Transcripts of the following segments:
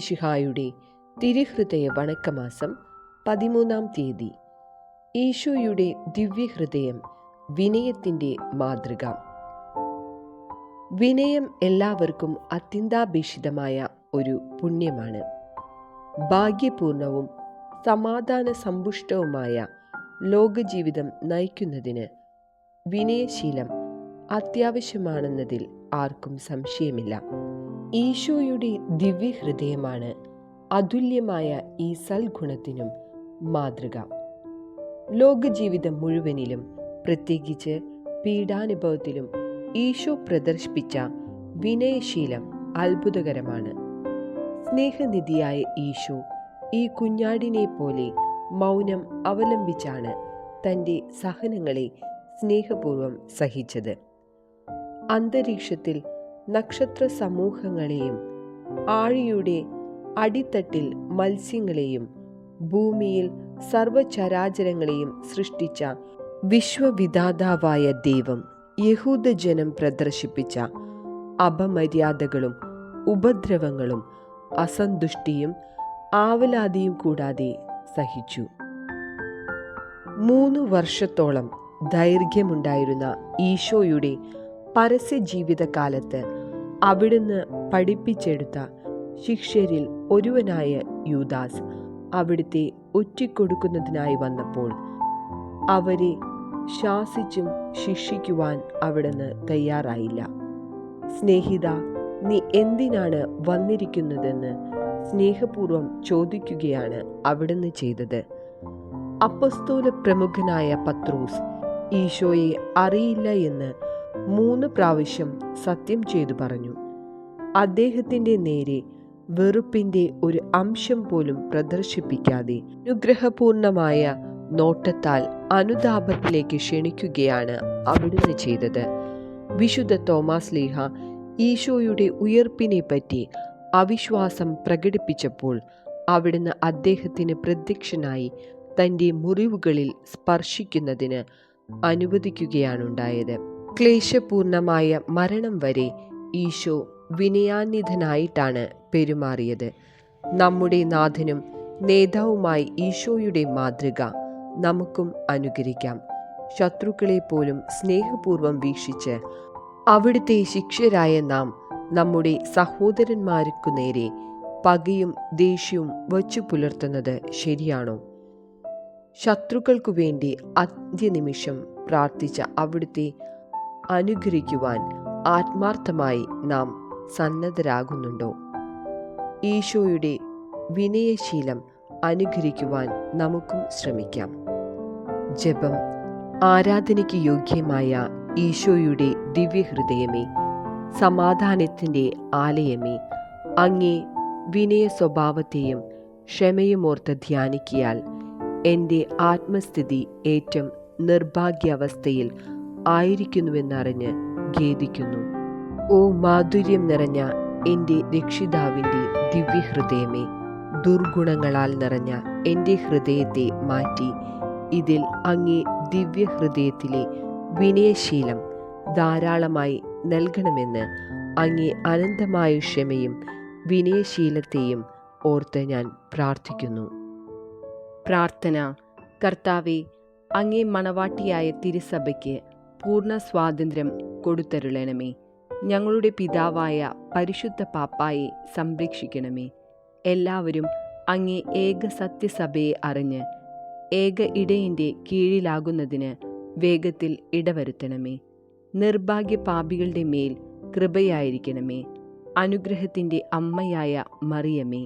മിശിഹായുടെ തിരുഹൃദയ വണക്കമാസം പതിമൂന്നാം തീയതി. ഈശോയുടെ ദിവ്യഹൃദയം വിനയത്തിന്റെ മാതൃക. വിനയം എല്ലാവർക്കും അത്യന്താപേക്ഷിതമായ ഒരു പുണ്യമാണ്. ഭാഗ്യപൂർണവും സമാധാന സമ്പുഷ്ടവുമായ ലോകജീവിതം നയിക്കുന്നതിന് വിനയശീലം അത്യാവശ്യമാണെന്നതിൽ ആർക്കും സംശയമില്ല. ഈശോയുടെ ദിവ്യഹൃദയമാണ് അതുല്യമായ ഈ സൽഗുണത്തിനും മാതൃക. ലോകജീവിതം മുഴുവനിലും പ്രത്യേകിച്ച് പീഡാനുഭവത്തിലും ഈശോ പ്രദർശിപ്പിച്ച വിനയശീലം അത്ഭുതകരമാണ്. സ്നേഹനിധിയായ ഈശോ ഈ കുഞ്ഞാടിനെ പോലെ മൗനം അവലംബിച്ചാണ് തന്റെ സഹനങ്ങളെ സ്നേഹപൂർവം സഹിച്ചത്. അന്തരീക്ഷത്തിൽ നക്ഷത്ര സമൂഹങ്ങളെയും ആഴിയുടെ അടിത്തട്ടിൽ മത്സ്യങ്ങളെയും ഭൂമിയിൽ സർവചരാചരങ്ങളെയും സൃഷ്ടിച്ച വിശ്വവിധാതാവായ ദൈവം യഹൂദജനം പ്രദർശിപ്പിച്ച അപമര്യാദകളും ഉപദ്രവങ്ങളും അസന്തുഷ്ടിയും ആവലാതിയും കൂടാതെ സഹിച്ചു. മൂന്ന് വർഷത്തോളം ദൈർഘ്യമുണ്ടായിരുന്ന ഈശോയുടെ പരസ്യ ജീവിതകാലത്ത് അവിടുന്ന് പഠിപ്പിച്ചെടുത്ത ശിഷ്യരിൽ ഒരുവനായ യൂദാസ് അവിടുത്തെ ഒറ്റിക്കൊടുക്കുന്നതിനായി വന്നപ്പോൾ അവരെ ശാസിച്ചും ശിക്ഷിക്കുവാൻ അവിടുന്ന് തയ്യാറായില്ല. സ്നേഹിത നീ എന്തിനാണ് വന്നിരിക്കുന്നതെന്ന് സ്നേഹപൂർവം ചോദിക്കുകയാണ് അവിടുന്ന് ചെയ്തത്. അപ്പസ്തോല പ്രമുഖനായ പത്രൂസ് ഈശോയെ അറിയില്ല എന്ന് മൂന്ന് പ്രാവശ്യം സത്യം ചെയ്തു പറഞ്ഞു. അദ്ദേഹത്തിന്റെ നേരെ വെറുപ്പിന്റെ ഒരു അംശം പോലും പ്രദർശിപ്പിക്കാതെ അനുഗ്രഹപൂർണമായ നോട്ടത്താൽ അനുതാപത്തിലേക്ക് ക്ഷണിക്കുകയാണ് അവിടുന്ന് ചെയ്തത്. വിശുദ്ധ തോമാസ് ലീഹ ഈശോയുടെ ഉയർപ്പിനെ പറ്റി അവിശ്വാസം പ്രകടിപ്പിച്ചപ്പോൾ അവിടുന്ന് അദ്ദേഹത്തിന് പ്രത്യക്ഷനായി തന്റെ മുറിവുകളിൽ സ്പർശിക്കുന്നതിന് അനുവദിക്കുകയാണുണ്ടായത്. ക്ലേശപൂർണമായ മരണം വരെ ഈശോ വിനയാന്വിതനായിട്ടാണ് പെരുമാറിയത്. നമ്മുടെ നാഥനും നേതാവുമായി ഈശോയുടെ മാതൃക നമുക്കും അനുകരിക്കാം. ശത്രുക്കളെ പോലും സ്നേഹപൂർവം വീക്ഷിച്ച് അവിടുത്തെ ശിക്ഷരായ നാം നമ്മുടെ സഹോദരന്മാർക്കു നേരെ പകയും ദേഷ്യവും വച്ചു പുലർത്തുന്നത് ശരിയാണോ? ശത്രുക്കൾക്കു വേണ്ടി അന്ത്യനിമിഷം പ്രാർത്ഥിച്ച അവിടുത്തെ അനുഗ്രഹിക്കുവാൻ ആത്മാർത്ഥമായി നാം സന്നദ്ധരാകുന്നുണ്ടോ? ഈശോയുടെ വിനയശീലം അനുകരിക്കുവാൻ നമുക്കും ശ്രമിക്കാം. ജപം ആരാധനയ്ക്ക് യോഗ്യമായ ഈശോയുടെ ദിവ്യഹൃദയമേ സമാധാനത്തിന്റെ ആലയമേ അങ്ങേ വിനയ സ്വഭാവത്തെയും ക്ഷമയുമോർത്ത് ധ്യാനിക്കിയാൽ എന്റെ ആത്മസ്ഥിതി ഏറ്റവും നിർഭാഗ്യാവസ്ഥയിൽ ആയിരിക്കുന്നുവെന്നറിഞ്ഞ് ഖേദിക്കുന്നു. ഓ മാധുര്യം നിറഞ്ഞ എന്റെ രക്ഷിതാവിന്റെ ദിവ്യഹൃദയമേ ദുർഗുണങ്ങളാൽ നിറഞ്ഞ എന്റെ ഹൃദയത്തെ മാറ്റി. ഇതിൽ അങ്ങേ ദിവ്യഹൃദയത്തിലെ വിനയശീലം ധാരാളമായി നൽകണമെന്ന് അങ്ങേ അനന്തമായ ക്ഷമയും വിനയശീലത്തെയും ഓർത്ത് ഞാൻ പ്രാർത്ഥിക്കുന്നു. പ്രാർത്ഥന കർത്താവെ അങ്ങേ മണവാട്ടിയായ തിരുസഭയ്ക്ക് പൂർണ സ്വാതന്ത്ര്യം കൊടുത്തരുളണമേ. ഞങ്ങളുടെ പിതാവായ പരിശുദ്ധ പാപ്പായെ സംരക്ഷിക്കണമേ. എല്ലാവരും അങ്ങേ ഏക സത്യസഭയെ അറിഞ്ഞ് ഏക ഇടയിന്റെ കീഴിലാകുന്നതിന് വേഗത്തിൽ ഇടവരുത്തണമേ. നിർഭാഗ്യ പാപികളുടെ മേൽ കൃപയായിരിക്കണമേ. അനുഗ്രഹത്തിന്റെ അമ്മയായ മറിയമേ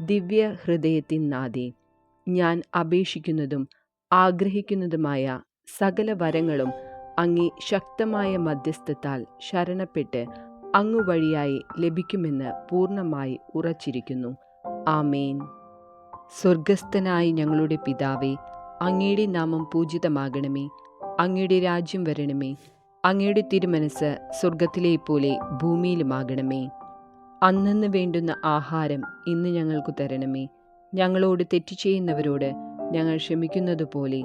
ദിവ്യ ഹൃദയത്തിൻ നാദേ ഞാൻ അപേക്ഷിക്കുന്നതും ആഗ്രഹിക്കുന്നതുമായ സകല വരങ്ങളും അങ്ങേ ശക്തമായ മധ്യസ്ഥത്താൽ ശരണപ്പെട്ട് അങ്ങു വഴിയായി ലഭിക്കുമെന്ന് പൂർണമായി ഉറച്ചിരിക്കുന്നു. ആമേൻ. സ്വർഗസ്ഥനായി ഞങ്ങളുടെ പിതാവേ അങ്ങയുടെ നാമം പൂജിതമാകണമേ. അങ്ങയുടെ രാജ്യം വരണമേ. അങ്ങയുടെ തിരുമനസ് സ്വർഗത്തിലെ പോലെ ഭൂമിയിലുമാകണമേ. അന്നു വേണ്ടുന്ന ആഹാരം ഇന്ന് ഞങ്ങൾക്ക് തരണമേ. ഞങ്ങളോട് തെറ്റു ചെയ്യുന്നവരോട് ഞങ്ങൾ ക്ഷമിക്കുന്നത് പോലെ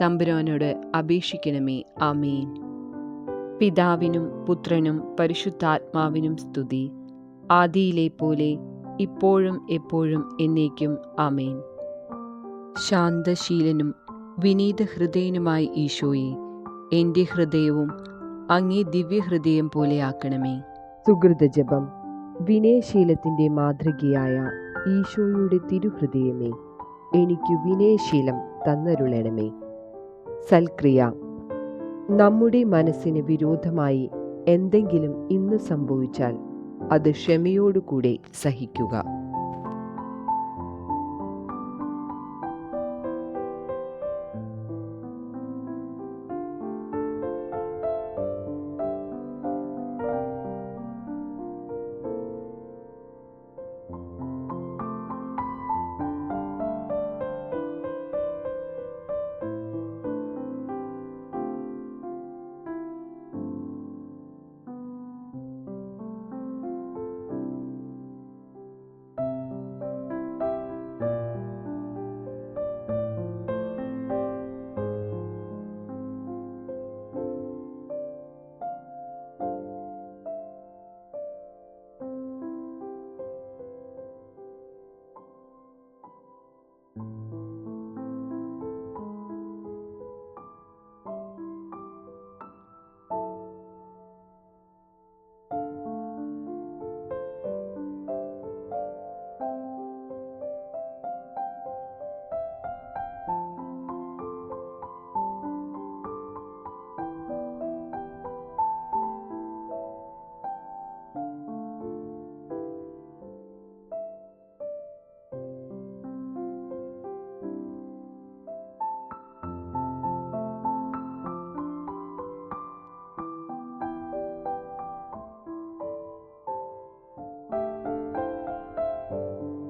തമ്പുരാനോട് അപേക്ഷിക്കണമേ. ആമേൻ. പിതാവിനും പുത്രനും പരിശുദ്ധാത്മാവിനും സ്തുതി. ആദിയിലെ പോലെ ഇപ്പോഴും എപ്പോഴും എന്നേക്കും. ആമേൻ. ശാന്തശീലനും വിനീത ഹൃദയനുമായി ഈശോയെ എന്റെ ഹൃദയവും അങ്ങേ ദിവ്യഹൃദയം പോലെയാക്കണമേ സുഹൃതജപം. വിനയശീലത്തിന്റെ മാതൃകയായ ഈശോയുടെ തിരുഹൃദയമേ എനിക്ക് വിനയശീലം തന്നരുളണമേ. സൽക്രിയ. നമ്മുടെ മനസ്സിന് വിരോധമായി എന്തെങ്കിലും ഇന്ന് സംഭവിച്ചാൽ അത് ക്ഷമയോടുകൂടെ സഹിക്കുക.